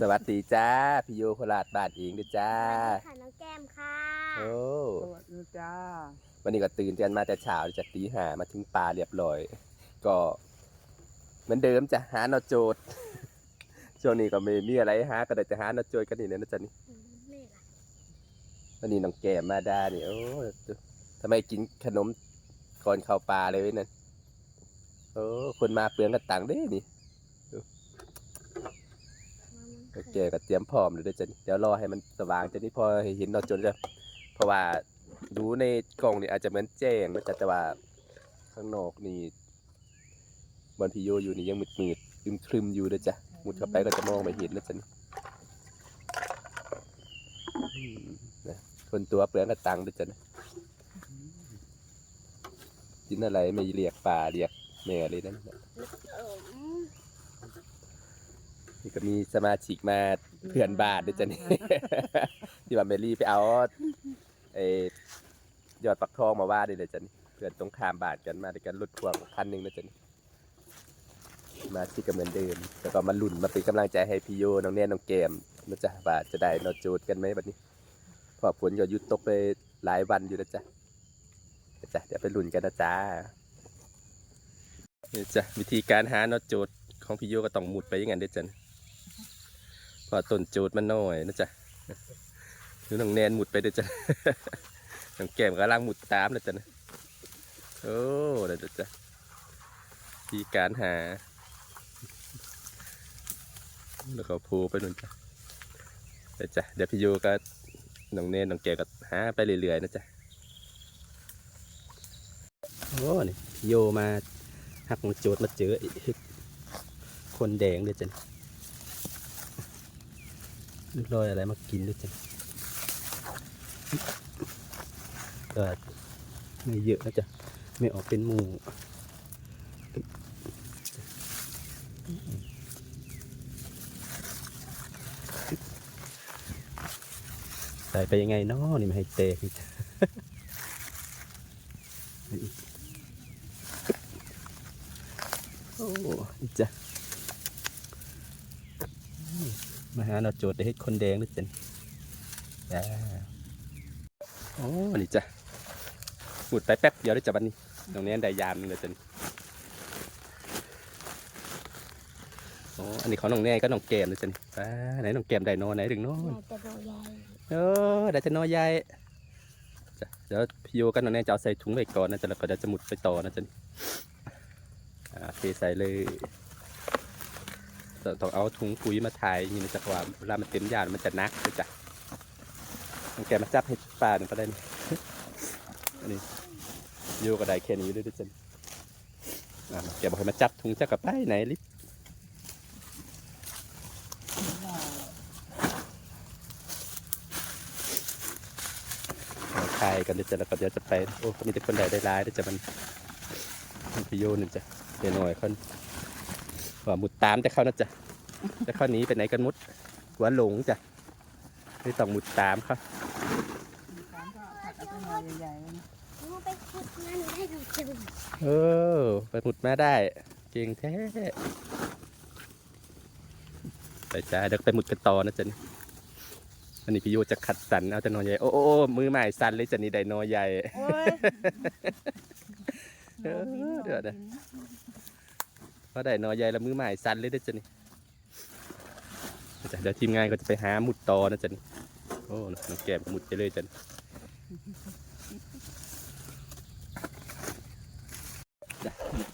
สวัสดีจ้าพี่โยโคราชบ้านเองด้วยจ้าค่ะน้องแก้มค่ะโอ้สวัสดีจ้า วันนี้ก็ตื่นกันมาแต่เช้าจากตีห้ามาถึงป่าเรียบร้อย ก็เหมือนเดิมจะหาเนาโจทย์ช่วงนี้ก็ไม่มีอะไรหาก็ได้จะหาเนาโจทย์กันนี่นะนะจ๊ะนี่อืมแม่ล่ะวันนี้น้องแก้มมาดานี่โอ้ทำไมกินขนมก่อนเข้าป่าเลยเว้ยนั่นโอ้คนมาเปลืองกันตังเด้นี่ โอเคก็เตรียมพร้อมเลยเดี๋ยวจะเดี๋ยวรอให้มันสว่างจะนี่พอให้เห็นเนาะจนจะเพราะว่าดูในกล่องนี่อาจจะเหมือนแจ้งนะจ๊ะแต่ว่าข้างนอกนี่บนพิโยอยู่นี่ยังมืดมืดครึมครึมอยู่นะจ๊ะมุดเข้าไปก็จะมองไม่เห็นนะจ๊ะนะคนตัวเปลืองกระตังด้วยจ้ะนะกินอะไรไม่เรียกป่าเรียกแม่เลยนั่นน่ะ นี่ก็มีสมาชิกมาเพื่อนบ้านด้วยจ้ะนี่ ที่ว่าเมลี่ไปเอาไอ้ยอดปักทองมาว่าด้วยเลยจ้ะนี่เพื่อนตรงข้ามบ้านกันมาด้วยกันรถพ่วงคันหนึ่งนะจ้ะนี่มาที่ก็เหมือนเดิมแล้วก็มาลุ่นมาเป็นกำลังใจให้พี่โยน้องแน่น้องเกมนะจ๊ะว่าจะได้นอจูดกันไหมบัดนี้เพราะฝนก็หยุดตกไปหลายวันอยู่นะจ๊ะนะจ๊ะเดี๋ยวไปลุ่นกันนะจ๊ะนี่จ้ะวิธีการหานอจูดของพี่โยก็ต้องหมุดไปอย่างนั้นเด้อจ้ะเพอต้นจูดมันน้อยนะจ๊ะหนูน้องแนนหมุดไปเด้อจ้ะน้องแก้มก็ล่างหมุดตามนะจ๊ะนะโอ้เดี๋ยวจ้ะทีการหา แล้วก็พูไปนู่นจ้ะเดี๋ยวจ้ะเดี๋ยวพี่โยก็น้องเนนน้องแก้วก็หาไปเรื่อยๆนะจ๊ะโอ้นี่พี่โยมาหักโจดมาเจอไอ้คนแดงเลยจ้ะ ลอยอะไรมากินด้วยจังก็ไม่เยอะนะจ๊ะไม่ออกเป็นหมู่ใส่ไปยังไงเนาะนี่ไม่ให้เตะนี่จ้ะโอ้นี่จ้ะ มาหาเราโจทย์ได้ให้คนแดงด้วยจ้ะนี่จ้าโอ้นี่จ้ะหมุดไปแป๊บเดียวได้จ้ะบันนี้ ตรงนี้ได้ยามหนึงเลยจ้ะนี่โอ้อันนี้ของน้องแน่ก็น้องแกมเลยจ้ะนี่อ่าไหนน้องแกมได้นอนไหนถึงนอนแม่จะโดนยายเออได้จะนอนใหญ่จ้ะเดี๋ยวพี่โยกับน้องแน่จะเอาใส่ถุงไว้ก่อนนะจ๊ะแล้วก็เดี๋ยวจะหมุดไปต่อนะจ๊ะนี่อ่าเทใส่เลย ต้องเอาถุงปุ๋ยมาถ่ายอย่างนี้นจ๊ะเพรว่าเวลามันเต็มยานมันจะนักนะจ๊ะมันแกมาจับเห็ดป่าหนึ่งก็ได้นี่นนี้โยก็ได้แค่นี้เลยด้วยจ้ะแกบอกให้มาจับถุงจักกับไปไหนลิฟถ่ายกันเลยจ้ะแล้วก็เดี๋ยวจะไปโอ้มีแต่คนใดได้ร้ายด้วยจ้ะมันมันพิโยหนึ่งจ้ะเดี๋ยวหน่อยคน ว่าหมุดตามแต่เขานะจ๊ะแต่เขาหนีไปไหนกันมุดหัวหลงจ้ะไม่ต้องหมุดตามเขาการก็ผัดเอาไปหน่อยใหญ่ๆเลยนะหนูไปขุดงานหนูได้หนูเจอเออไปหมุดมาได้เก่งแท้ไปจ้าเดี๋ยวไปหมุดกันต่อนะจ๊ะนี่อันนี้พี่โยจะขัดสันเอาแต่นอใหญ่โอ้โอ้โอ้มือใหม่สันเลยจ้ะนี่ได้นอใหญ่ โอ้ยเออเดี๋ยวเดี๋ยว พราะได้นอใหญ่ล้วมือใหม่สันเลยนะจ๊ะนี่จ้ะเดี๋ยวทีมงานก็จะไปหาหมุดต่อนะจ๊ะนี่โอ้น้องแก้มหมุดไปเลยจ้ะ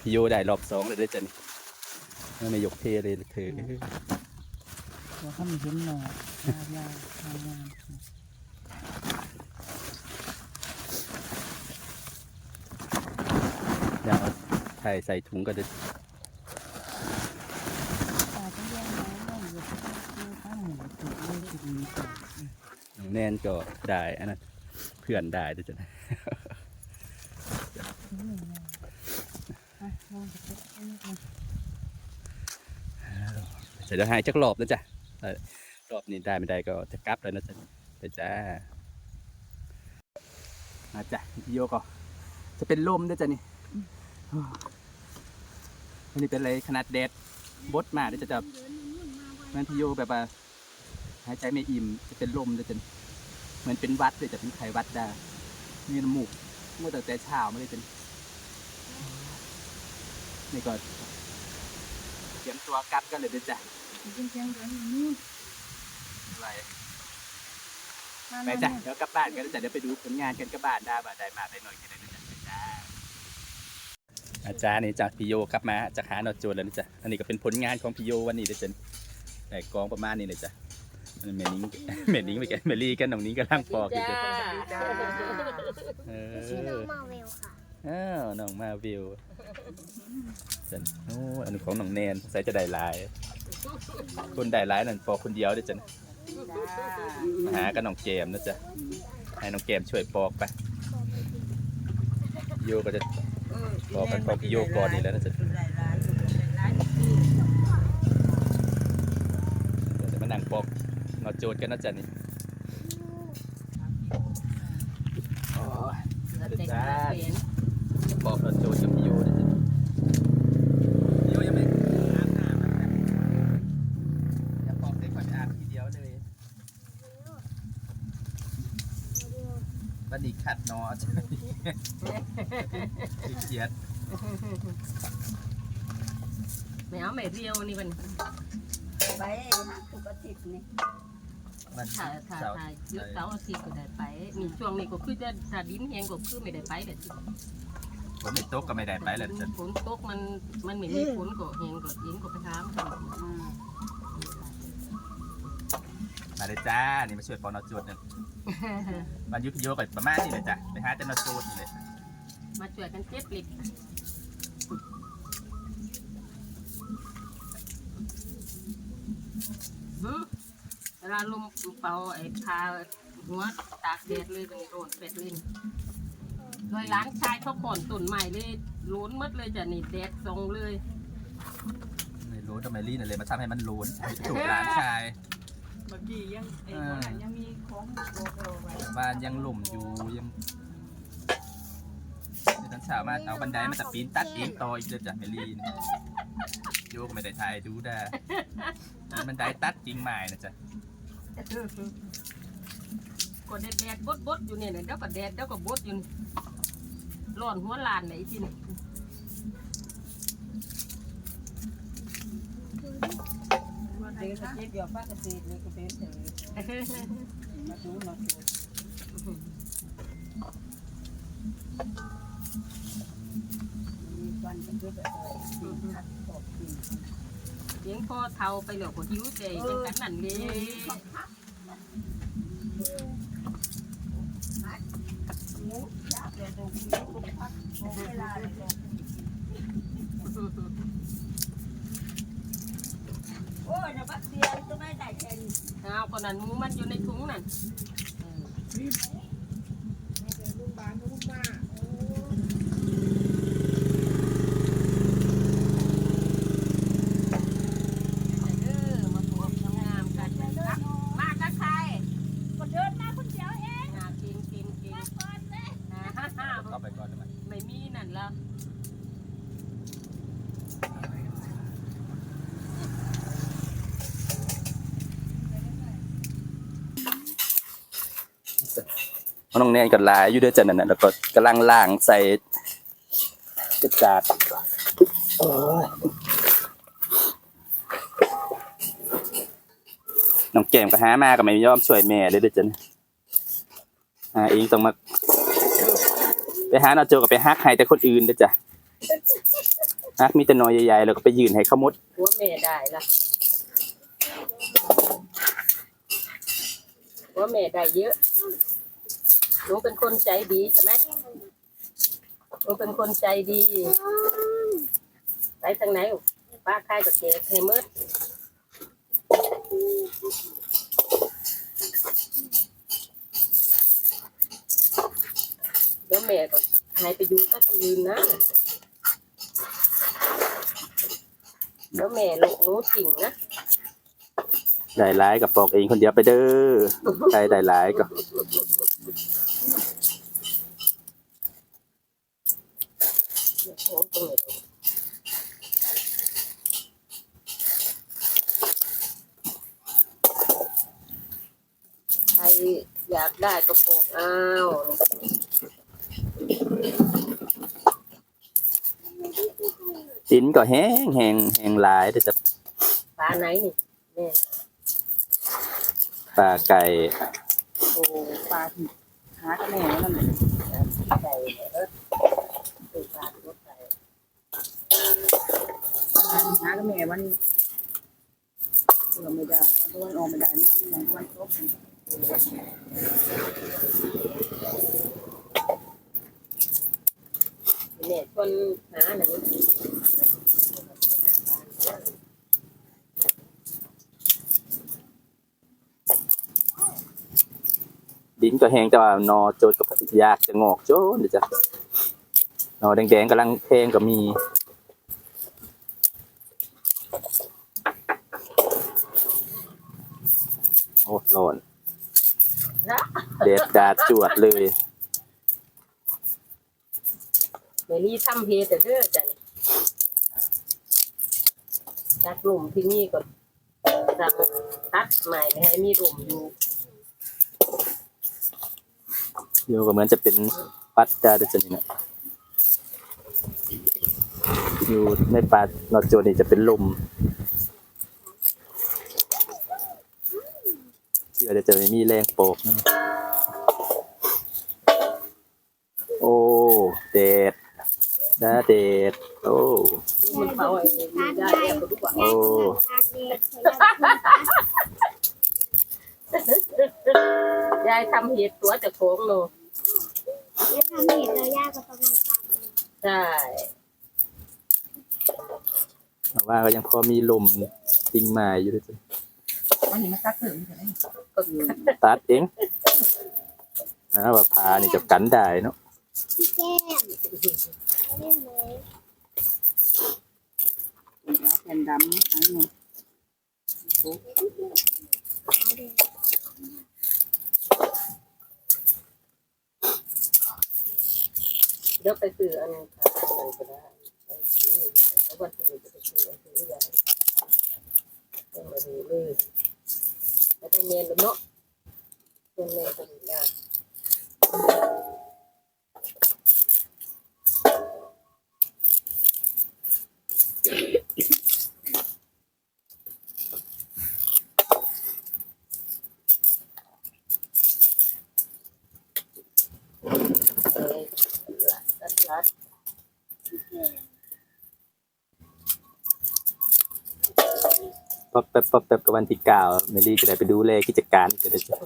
พี่โยได้รอบสองเลยเด้จ้ะนี่ไม่ยกเทเลยเธอเดี๋ยวเขามเห็นหน่อยยาวยาวยาวยาวเดี๋ยวเอาใส่ใส่ถุงก็ได้ ตาต้องแยกน้อยน้อยอยู่ที่ข้างหมูตุ่มเลยจุดนี้ก่อน น้อง แนนก็ได้อันนั้นเพื่อนได้ด้อจ้ะนี่นี่ไงอะลองไปเช็ดอันนี้ก่อนเดี๋ยวให้จักรอบนะจ๊ะรอบนี้ได้ไม่ได้ก็จะกลับแล้วนะจ๊ะจ้ามาจ้ะพี่โยก็จะเป็นลมด้วยจ้ะนี่วันนี้เป็นอะไรขนาดแดดบดมาเดี๋ยวจะจะเดินหมุนมาไวแม่นพี่โยแบบว่าหายใจไม่อิ่มจะเป็นลมเลยจน เหมือนเป็นวัดเลยจะเป็นไขวัดได้มีน้ำมูกเมื่อตั้งแต่เช้าไมาเลยจนนี่ก็เตรียมตัวกลับกันเลยด้อจ้ะอะไรไปจ้ะเดี๋ยวกลับบ้านกันจ้ะเดี๋ยวไปดูผลงานกันกลับบ้านได้บ่ได้มาได้หน่อยกันได้จ้ะจ้าอาจารย์นี่จากพี่โยกลับมาจากหาหนอดโจรแล้วนะจ๊ะอันนี้ก็เป็นผลงานของพี่โยวันนี้เด้อจ้ะแต่กองประมาณนี้เลยจ้ะ เมนิ้งเมนิ้งไปกันเมลี่กันน้องนิ้งกำลังปอกอยู่จ้ะเอชื่อน้องอมาเวลค่ะอ้าวน้องมาวิวจันโอ้อันนี้ของน้องแนนใส่จะได้หลาย คนได้หลายนั่นปอกคนเดียวเด้อจ้ะมาหากับน้องเกมนะจ๊ะให้น้องเกมช่วยปอกไปโยก็จะบอกกันบอกพี่โยกก่อนนี่แล้วนะจ๊ะเดี๋ยวจะมานั่งปอก นอโจทย์กันนะจ๊ะนี่โอ้ยเดี๋ยวจ้าปอกนอโจทย์กับพี่โยนะจ๊ะพี่โยยังไม่อาบน้ำนะอย่าปอกเด็กก่อนอาบทีเดียวเลยบันนี้ขัดนอจ้ะขี้เกียจไม่เอาไม่เรียวนี่มันไปทุกอาทิตย์นี่ มันถ่ายถ่ายเสาร์ถ่ายยุดเสาร์อาทิตย์ก็ได้ไป มีช่วงนี้ก็คือจะถ้าดินแห้งก็คือไม่ได้ไปแต่ฝนไม่ตกก็ไม่ได้ไปแล้วจ้ะฝนตกมันมันไม่มีฝนก็แห้งก็เย็นก็ไปทำกันอืมมาเลยจ้า นี่มาช่วยปอนอโจทย์เนี่ยวันยุคโยกับประมาณนี้เลยจ้ะไปหาแต่นอโจทย์นี่เลยมาช่วยกันเจ็บเหล็กหืมเวลาลมเป่าไอ้พาหัวตากแดดเลยเป็นโดนเป็ดลินโดยร้านชายเขาขอนต้นใหม่เลยล้นหมดเลยจ้ะนี่แดดทรงเลยไม่รู้ทำไมลี่น่ะเลยมาทำให้มันโลนถูกร้านชาย เมื่อกี้ยังไอ้คนนั้นยังมีของโบโบไว้บ้านยังหล่มอยู่ยังในตอนเช้ามาเอาบันไดมาตัดปีนตัดเองต่ออีกเลยจ้ะเมลี่เนี่ยโยก็ไม่ได้ถ่ายดูได้บันไดตัดจริงใหม่นะจ๊ะ ก็แดดแดดบดบดอยู่เนี่ยเดี๋ยวก็แดดเดี๋ยวก็บดอยู่นี่ร้อนหัวลานไหนที่นี่เด็กจะเจ็บเดี๋ยวป้าเกษตรนี่ก็เป็นเถอะมาดูมาดูมีวันจะเกิดอะไรดีขัดตกดี เลี้ยงพ่อเทาไปเหลือก็หิวใจเป็นกันนั่นเลยหมูยากเลยตรงนี้ก็พักเวลาเลยโอ้ยนะบักเสียนก็ไม่ได้แค่นี้เอาคนนั้นหมูมันอยู่ในถุงนั่น เออมาปลูกงามกันครับมากับใคร ก็เดินมาคนเดียวเอง อ่ากินกินกิน ก่อนเลย อ่าฮ่าฮ่า เข้าไปก่อนได้ไหม ไม่มีนั่นแล้ว น้องแนนกับลายอยู่ด้วยจ้ะนั่นน่ะแล้วก็กำลังล่างใส่กระจาดน้องแก้มก็หามาก็ไม่ยอมช่วยแม่เลยด้อจ้ะเนี่าเองต้องมา ไปหาเนาโจกับไปฮักให้แต่คนอื่นด้อจ้ะฮักมีแต่น้อยใหญ่ๆแล้วก็ไปยืนให้เขาหมดหัวแม่ได้ละหัวแม่ได้เยอะ หนูเป็นคนใจดีใช่ไหมหนูเป็นคนใจดีไปทางไหนป้าใครกับเจ๊ให้มืดเดี๋ยวแม่ก็หายไปอยู่ก็คนอื่นนะเดี๋ยวแม่ลูกหนูจริงนะได้หลายกับปอกเองคนเดียวไปเด้อใครได้หลายก็ เดี๋ยวโค้งตรงไหน อยาก ได้ก็ปลูกเอาสินก็แห้งแห้งแห้งหลายแต่จะปลาไหนนี่แม่ปลาไก่โอ้ปลาที่หากันแน่นั่นแหละไก่เออเป็นปลาตัวไก่หากันแน่มันเราไม่ได้มันตัวนออกไม่ได้มากมันตัวนครบ แม่ยคนหาหนังดินก็แห้งแต่ว่านอโจดกับยากจะงอกโจนเดี๋ยวจะนอแดงๆกำลังแพงก็มี โอ้ร้อน นะ เด็ดดาดจวดเลยแม่นี่ทำเพแต่เด้อจ้ะนี่จากกลุ่มที่นี่ก็สั่งตัดใหม่ให้มีหลุมอยู่เดี๋ยวก็เหมือนจะเป็นปัดดาเดยวจะนี่นะอยู่ในป่านอโจนี่จะเป็นลมเชื่อเดี๋ยวจะไม่มีแรงโปกนะ เด็ดดาเด็ดโอ้มันเผาไอ้นี่ได้แล้วก็ทุกว่าโอ้ยายทำเห็ดตัวจะโค้งโลจะทำเห็ดแล้วย่าก็ต้องมาทำใช่แต่ว่าก็ยังพอมีลมติงมาอยู่ด้วยจ้ะมันนี่มันตัดถึงตัดเองนะว่าพานี่จะกันได้เนาะ พี่แก้มเล่นไหมแล้วแผ่นดำอันนี้เดี๋ยวไปซื้ออันค่ะอันก็ได้แล้ววันที่จะไปซื้ออันซื้อใหญ่ต้องมาดูเลยแล้วได้เงินแล้วเนาะเงินเงินก็นะเอ ป๊อปแป๊บป๊อปแป๊บกับวันที่เก้าเมลี่จะได้ไปดูแลกิจการก็ได้จ้ะ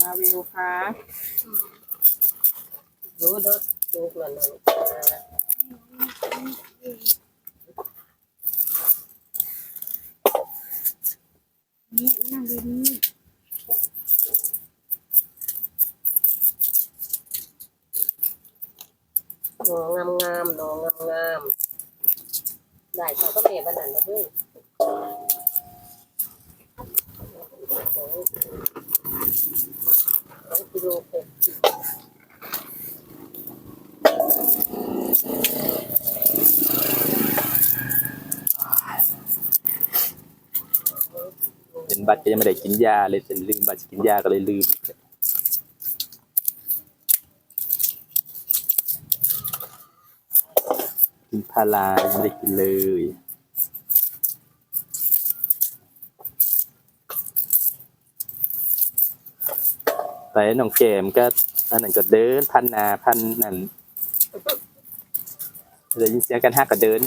มาเวลค่ะดูเด้อดูก่อนนะนี่มันนั่งดีนี่หน ได้าก็เมย์บันนั้นนะเพื่อนสองกิโลเป็ดเป็นบัตรก็ยังไม่ได้กินยาเลยเป็นลืมบัตรกินยาก็เลยลืมกินพารายังไม่ได้กินเลย ไปน้องแกมก็อันนั้นก็เดินพันนาพันนั่นเลยยินเสียงกันห้าก็เดิน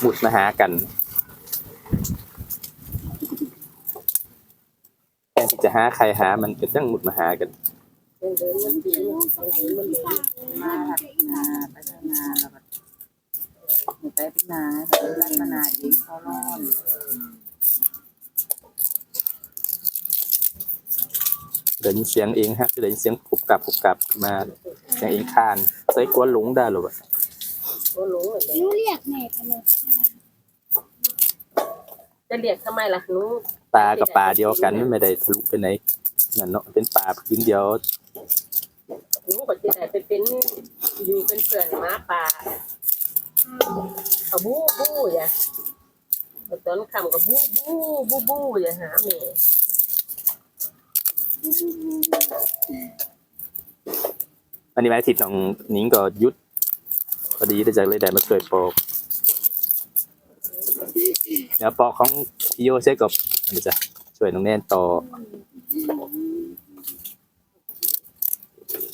หมุดมาหากันแทนที่จะหาใครหามันก็ต้องหมุดมาหากันเดินเดินมันดีเดินเดินมันดีมาหัดนาไปทำนาแล้วก็ไปเป็นนาไปร้านมานาเองเขาร้อน เดินเสียงเองฮะเดินเสียงกรุบกรับกรุบกรับมาเสียงเองคานใส่กวนหลงได้หรอวะโอ้หลงเลยหนูเรียกแม่ไปเลยค่ะจะเรียกทำไมล่ะหนูปลากับปลาเดียวกันไม่ได้ทะลุไปไหนนั่นเนาะเป็นปลาพื้นเดียวหนูก็จะได้ไปเป็นอยู่เป็นเพื่อนหมาป่าเขาบูบูอย่าตอนคำก็บูบูบูบูอย่าหาแม่ วันนี้วันอาทิตย์น้องนิ้งก็ยุดพอดีได้จากเลยได้มาช่วยปอกเดี๋ยวปอกของพี่โยเซ็กับเดี๋ยวจะช่วยน้องแน่นต่อ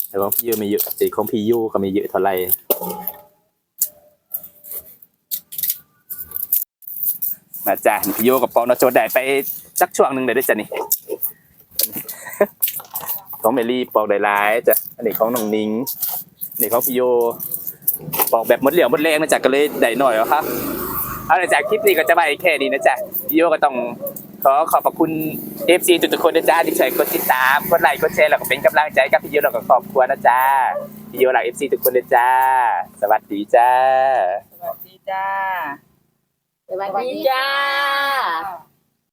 แต่ของพี่โยไม่เยอะสิของพี่โยก็ไม่เยอะเท่าไหร่มาจ้ะพี่โยกับปอกเนาะโจทย์ได้ไปสักช่วงหนึ่งเลยได้จ้ะนี่ ของเมลี่ปอกได้หลายจ้ะอันนี้ของน้องนิ้งอันนี้ของพี่โยปอกแบบหมดเหลี่ยวหมดแรงนะจ๊ะก็เลยได้หน่อยแล้วครับเอาละจากคลิปนี้ก็จะไปแค่นี้นะจ๊ะพี่โยก็ต้องขอขอบพระคุณ FC ทุกๆคนนะจ๊ะที่ช่วยกดติดตามกดไลค์กดแชร์แล้วก็เป็นกำลังใจกับพี่โยแล้วก็ครอบครัวนะจ๊ะพี่โยหลัก FC ทุกคนนะจ๊ะสวัสดีจ้าสวัสดีจ้าสวัสดีจ้าจ้า